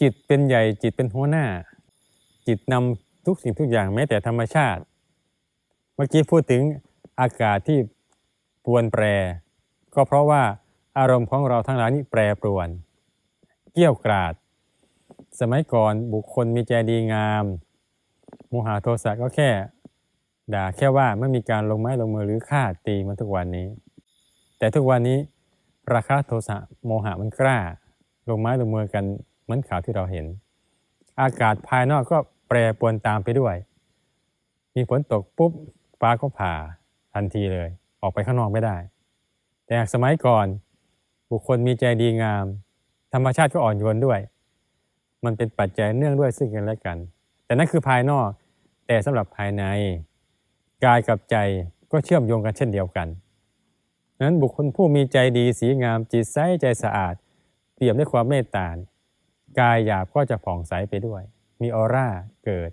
จิตเป็นใหญ่จิตเป็นหัวหน้า จิตนำทุกสิ่งทุกอย่างแม้แต่ธรรมชาติ เมื่อกี้พูดถึงอากาศที่ปวนแปร ก็เพราะว่าอารมณ์ของเราทั้งหลายนี่แปรปรวน เกี่ยวกราด สมัยก่อนบุคคลมีใจดีงามโมหะโทสะก็แค่ ด่าแค่ว่าไม่มีการลงไม้ลงมือหรือฆ่าตีมันทุกวันนี้ แต่ทุกวันนี้ราคะโทสะโมหะมันกล้า ลงไม้ลงมือกัน เหมือนข่าวที่เราเห็น อากาศภายนอกก็แปรปรวนตามไปด้วย มีฝนตกปุ๊บฟ้าก็ผ่าทันทีเลย ออกไปข้างนอกไม่ได้ แต่สมัยก่อนบุคคลมีใจดีงาม ธรรมชาติก็อ่อนโยนด้วย มันเป็นปัจจัยเนื่องด้วยซึ่งกันและกัน แต่นั่นคือภายนอกแต่สำหรับภายในกายกับใจก็เชื่อมโยงกันเช่นเดียวกันนั้นบุคคลผู้มีใจดีสีงามจิตใสใจสะอาด เปี่ยมด้วยความเมตตา กายหยาบก็จะผ่องใสไปด้วย มีออร่าเกิด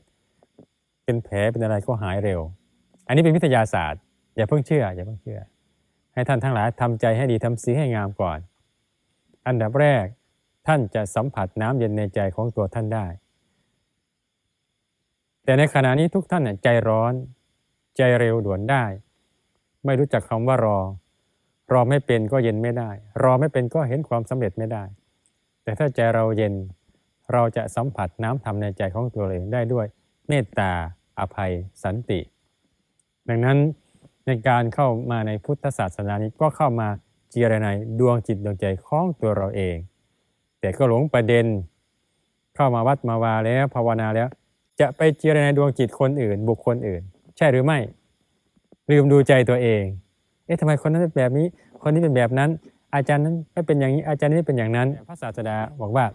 เป็นแผลเป็นอะไรก็หายเร็ว อันนี้เป็นวิทยาศาสตร์ อย่าเพิ่งเชื่อ อย่าเพิ่งเชื่อ ให้ท่านทั้งหลายทำใจให้ดีทำสีให้งามก่อน อันดับแรกท่านจะสัมผัสน้ำเย็นในใจของตัวท่านได้ แต่ในขณะนี้ทุกท่านใจร้อน ใจเร็วด่วนได้ ไม่รู้จักคำว่ารอ รอไม่เป็นก็เย็นไม่ได้ รอไม่เป็นก็เห็นความสำเร็จไม่ได้ แต่ถ้าใจเราเย็นเราจะสัมผัสน้ำธรรมในใจของตัวเองได้ด้วยเมตตาอภัยสันติ ดังนั้นในการเข้ามาในพุทธศาสนานี้ก็เข้ามาเจรในดวงจิตดวงใจของตัวเราเอง แต่ก็หลงประเด็น เข้ามาวัดมาวาแล้วภาวนาแล้ว จะไปเจรในดวงจิตคนอื่น บุคคลอื่น ใช่หรือไม่ ลืมดูใจตัวเอง เอ๊ะทำไมคนนั้นเป็นแบบนี้ คนนี้เป็นแบบนั้น อาจารย์นั้นไม่เป็นอย่างนี้อาจารย์นี้เป็นอย่างนั้น พระศาสดาบอกว่า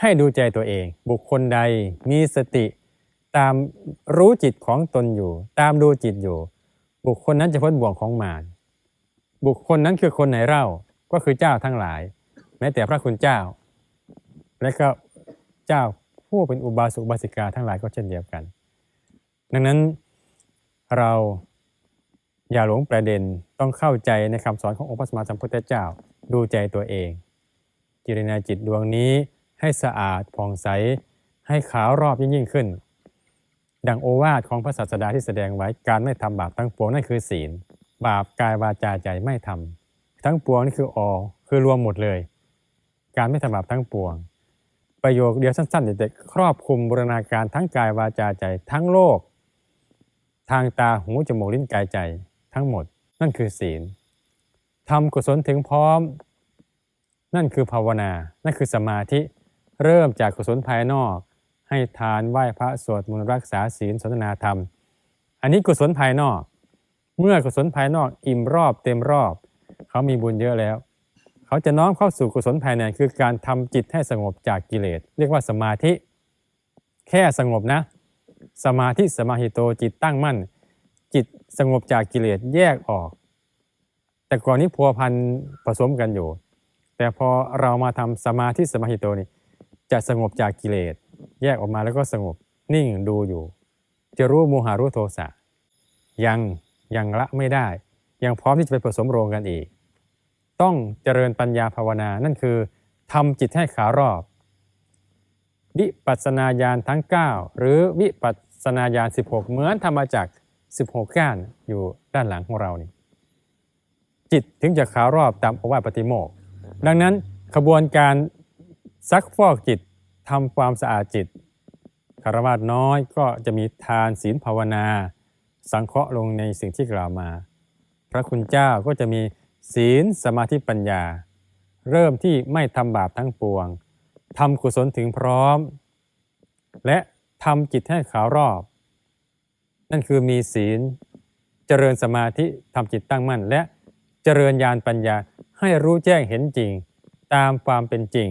ให้ดูใจตัวเอง บุคคลใดมีสติ ตามรู้จิตของตนอยู่ ตามดูจิตอยู่ บุคคลนั้นจะพ้นบ่วงของมารบุคคลนั้นคือคนไหนเล่าก็คือเจ้าทั้งหลาย แม้แต่พระคุณเจ้า และก็เจ้าผู้เป็นอุบาสกอุบาสิกาทั้งหลายก็เช่นเดียวกัน ดังนั้นเรา อย่าหลงประเด็นต้องเข้าใจในคำสอนขององค์พระสัมมาสัมพุทธเจ้าดูใจตัวเอง จิรณาจิตดวงนี้ให้สะอาดผ่องใส ให้ขาวรอบยิ่งยิ่งขึ้น ดังโอวาทของพระศาสดาที่แสดงไว้การไม่ทำบาปทั้งปวงนั่นคือศีล บาปกายวาจาใจไม่ทำทั้งปวงนี่คืออคือรวมหมดเลย การไม่ทำบาปทั้งปวง ประโยคเดียวสั้นๆเด็กๆครอบคลุมบูรณาการทั้งกายวาจาใจทั้งโลก ทางตาหูจมูกลิ้นกายใจ ทั้งหมด นั่นคือศีลทำกุศลถึงพร้อม นั่นคือภาวนา นั่นคือสมาธิ เริ่มจากกุศลภายนอก ให้ทานไหว้พระสวดมนต์รักษาศีลสนทนาธรรม อันนี้กุศลภายนอก เมื่อกุศลภายนอกอิ่มรอบเต็มรอบ เขามีบุญเยอะแล้ว เขาจะน้อมเข้าสู่กุศลภายในคือการทำจิตให้สงบจากกิเลส เรียกว่าสมาธิ แค่สงบนะ สมาธิสมาหิโตจิตตั้งมั่น สงบจากกิเลสแยกออก แต่ก่อนนี้พัวพันผสมกันอยู่ แต่พอเรามาทำสมาธิสมาหิโตนี่จะสงบจากกิเลสแยกออกมาแล้วก็สงบนิ่งดูอยู่ จะรู้โมหะรู้โทสะยังยังละไม่ได้ ยังพร้อมที่จะไปผสมโรงกันอีก ต้องเจริญปัญญาภาวนานั่นคือทำจิตให้ขารอบ วิปัสสนาญาณทั้ง 9 หรือวิปัสสนาญาณ16 เหมือนธรรมจักร 16 ก้านอยู่ด้านหลังของเรานี่จิตถึงจะขาวรอบตามโอวาทปฏิโมกข์ดังนั้นขบวนการซักฟอกจิตทำความสะอาดจิตคารวะน้อยก็จะมีทานศีลภาวนา สังเคราะห์ลงในสิ่งที่กล่าวมา พระคุณเจ้าก็จะมีศีลสมาธิปัญญา เริ่มที่ไม่ทำบาปทั้งปวงทำกุศลถึงพร้อม และทำจิตให้ขาวรอบ นั่นคือมีศีล เจริญสมาธิทำจิตตั้งมั่น และเจริญญาณปัญญาให้รู้แจ้งเห็นจริง ตามความเป็นจริง